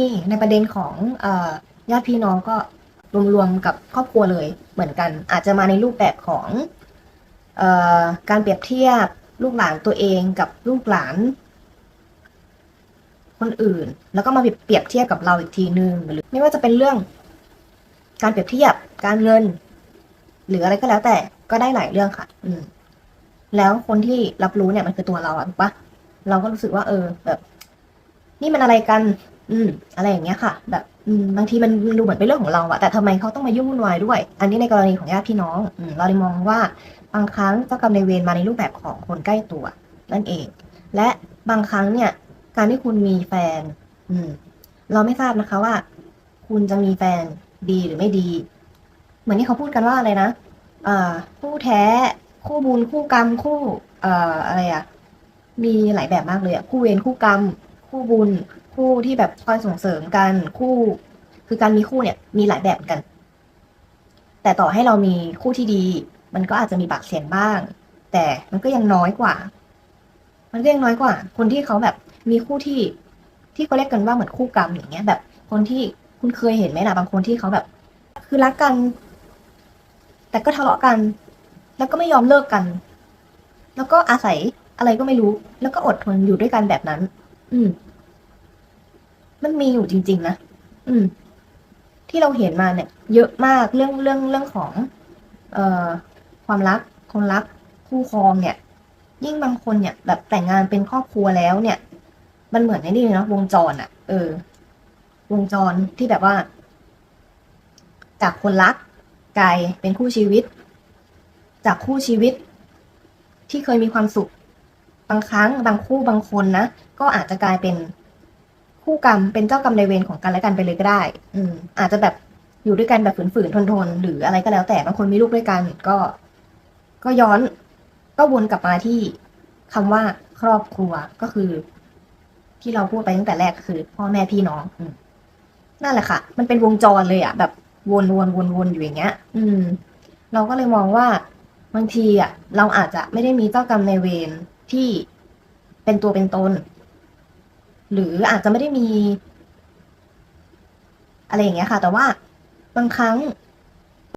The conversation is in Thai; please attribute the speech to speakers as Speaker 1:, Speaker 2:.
Speaker 1: ที่ในประเด็นของญาติพี่น้องก็รวมๆกับครอบครัวเลยเหมือนกัน อาจจะมาในรูปแบบของออการเปรียบเทียบลูกหลานตัวเองกับลูกหลาน คนอื่น แล้วก็มาเปรียบเทียบกับเราอีกทีนึงหรือไม่ว่าจะเป็นเรื่อง การเปรียบเทียบการเงิน หรืออะไรก็แล้วแต่ก็ได้หลายเรื่องค่ะ อืมแล้วคนที่รับรู้เนี่ยมันคือตัวเราอะถูกปะเราก็รู้สึกว่า เออ แบบ นี่มันอะไรกัน อืมอะไรอย่างเงี้ยค่ะ แบบอืมบางทีมันดูเหมือนเป็นเรื่องของเราอะแต่ทำไมเขาต้องมายุ่งวุ่นวายด้วย อันนี้ในกรณีของญาติพี่น้องอืมเราเลยมองว่าบางครั้งเจ้ากรรมในเวรมาในรูปแบบของคนใกล้ตัวนั่นเอง และบางครั้งเนี่ย การที่คุณมีแฟน อืม เราไม่ทราบนะคะว่า คุณจะมีแฟนดีหรือไม่ดี เหมือนที่เขาพูดกันว่าอะไรนะอ่าคู่แท้ คู่บุญคู่กรรมคู่ เอ่ออะไรอะมีหลายแบบมากเลยอะคู่เวรคู่กรรม คู่บุญ คู่ที่แบบคอยส่งเสริมกันคู่ คือการมีคู่เนี่ย มีหลายแบบกัน แต่ต่อให้เรามีคู่ที่ดี มันก็อาจจะมีปากเสียงบ้าง แต่มันก็ยังน้อยกว่า มันก็ยังน้อยกว่า คนที่เขาแบบมีคู่ที่ ที่เขาเรียกกันว่าเหมือนคู่กรรมอย่างเงี้ย แบบคนที่คุณเคยเห็นไหมล่ะบางคนที่เขาแบบ คือรักกัน แต่ก็ทะเลาะกัน แล้วก็ไม่ยอมเลิกกัน แล้วก็อาศัยอะไรก็ไม่รู้ แล้วก็อดทนอยู่ด้วยกันแบบนั้น อืม มันมีอยู่จริง ๆ นะ อืม ที่เราเห็นมาเนี่ย เยอะมากเรื่องเรื่องเรื่องของ เอ่อ ความรักคนรักคู่ครองเนี่ย ยิ่งบางคนเนี่ย แบบแต่งงานเป็นครอบครัวแล้วเนี่ย มันเหมือนในนี่เลยนะวงจรอะเออ วงจรที่แบบว่า จากคนรักกลายเป็นคู่ชีวิต จากคู่ชีวิต ที่เคยมีความสุข บางครั้งบางคู่บางคนนะก็อาจจะกลายเป็น คู่กรรมเป็นเจ้ากรรมในเวรของกันและกันไปเลยก็ได้ อืม อาจจะแบบอยู่ด้วยกันแบบฝืนๆทนๆ หรืออะไรก็แล้วแต่บางคนมีลูกด้วยกัน ก็ ก็ย้อนก็วนกลับมาที่คำว่าครอบครัวก็คือ ที่เราพูดไปตั้งแต่แรกคือ พ่อแม่พี่น้องอนั่นแหละค่ะ มันเป็นวงจรเลยอะแบบวนวนวนวนอยู่อย่างเงี้ย อืม เราก็เลยมองว่าบางทีอะเราอาจจะไม่ได้มีเจ้ากรรมในเวรที่เป็นตัวเป็นตน หรืออาจจะไม่ได้มี อะไรอย่างเงี้ยค่ะ แต่ว่าบางครั้ง